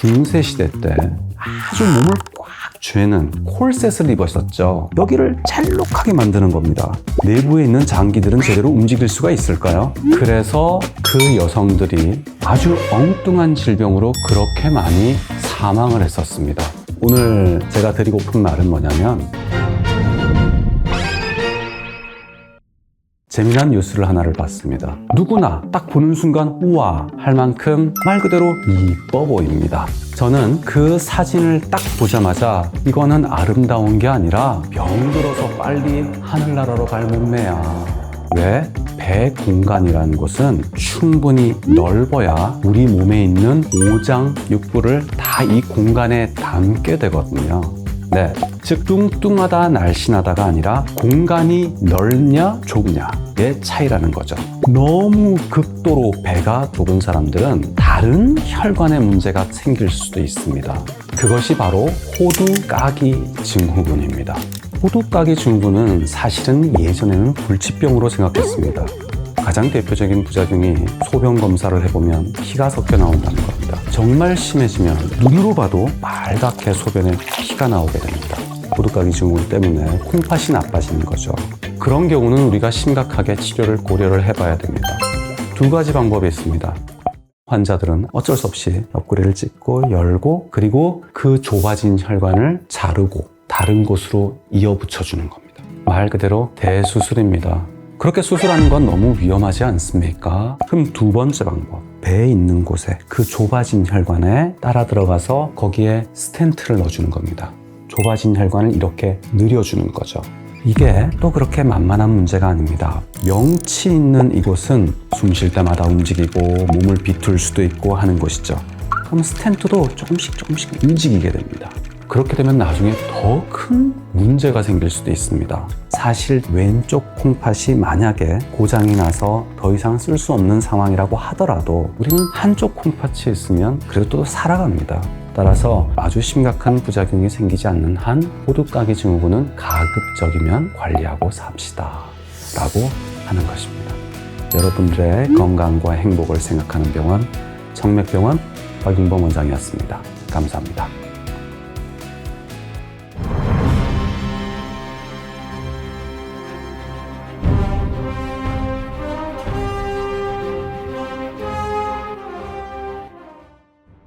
중세 시대 때 아주 몸을 꽉 쥐는 콜셋을 입었었죠. 여기를 찰록하게 만드는 겁니다. 내부에 있는 장기들은 제대로 움직일 수가 있을까요? 그래서 그 여성들이 아주 엉뚱한 질병으로 그렇게 많이 사망을 했었습니다. 오늘 제가 드리고픈 말은 뭐냐면 재미난 뉴스를 하나를 봤습니다. 누구나 딱 보는 순간 우와 할 만큼 말 그대로 이뻐 보입니다. 저는 그 사진을 딱 보자마자 이거는 아름다운 게 아니라 병들어서 빨리 하늘나라로 갈 몸매야. 왜? 배 공간이라는 곳은 충분히 넓어야 우리 몸에 있는 오장 육부를 다 이 공간에 담게 되거든요. 네. 즉, 뚱뚱하다, 날씬하다가 아니라 공간이 넓냐, 좁냐의 차이라는 거죠. 너무 극도로 배가 좁은 사람들은 다른 혈관에 문제가 생길 수도 있습니다. 그것이 바로 호두까기 증후군입니다. 호두까기 증후군은 사실은 예전에는 불치병으로 생각했습니다. 가장 대표적인 부작용이 소변 검사를 해보면 피가 섞여 나온다는 겁니다. 정말 심해지면 눈으로 봐도 빨갛게 소변에 피가 나오게 됩니다. 호두까기 증후군 때문에 콩팥이 나빠지는 거죠. 그런 경우는 우리가 심각하게 치료를 고려를 해봐야 됩니다. 두 가지 방법이 있습니다. 환자들은 어쩔 수 없이 옆구리를 찢고 열고 그리고 그 좁아진 혈관을 자르고 다른 곳으로 이어 붙여 주는 겁니다. 말 그대로 대수술입니다. 그렇게 수술하는 건 너무 위험하지 않습니까? 그럼 두 번째 방법. 배에 있는 곳에 그 좁아진 혈관에 따라 들어가서 거기에 스텐트를 넣어주는 겁니다. 좁아진 혈관을 이렇게 늘려주는 거죠. 이게 또 그렇게 만만한 문제가 아닙니다. 명치 있는 이곳은 숨 쉴 때마다 움직이고 몸을 비틀 수도 있고 하는 곳이죠. 그럼 스텐트도 조금씩 조금씩 움직이게 됩니다. 그렇게 되면 나중에 더 큰 문제가 생길 수도 있습니다. 사실 왼쪽 콩팥이 만약에 고장이 나서 더 이상 쓸 수 없는 상황이라고 하더라도 우리는 한쪽 콩팥이 있으면 그래도 또 살아갑니다. 따라서 아주 심각한 부작용이 생기지 않는 한 호두까기 증후군은 가급적이면 관리하고 삽시다. 라고 하는 것입니다. 여러분들의 건강과 행복을 생각하는 병원, 청맥병원 박윤범 원장이었습니다. 감사합니다.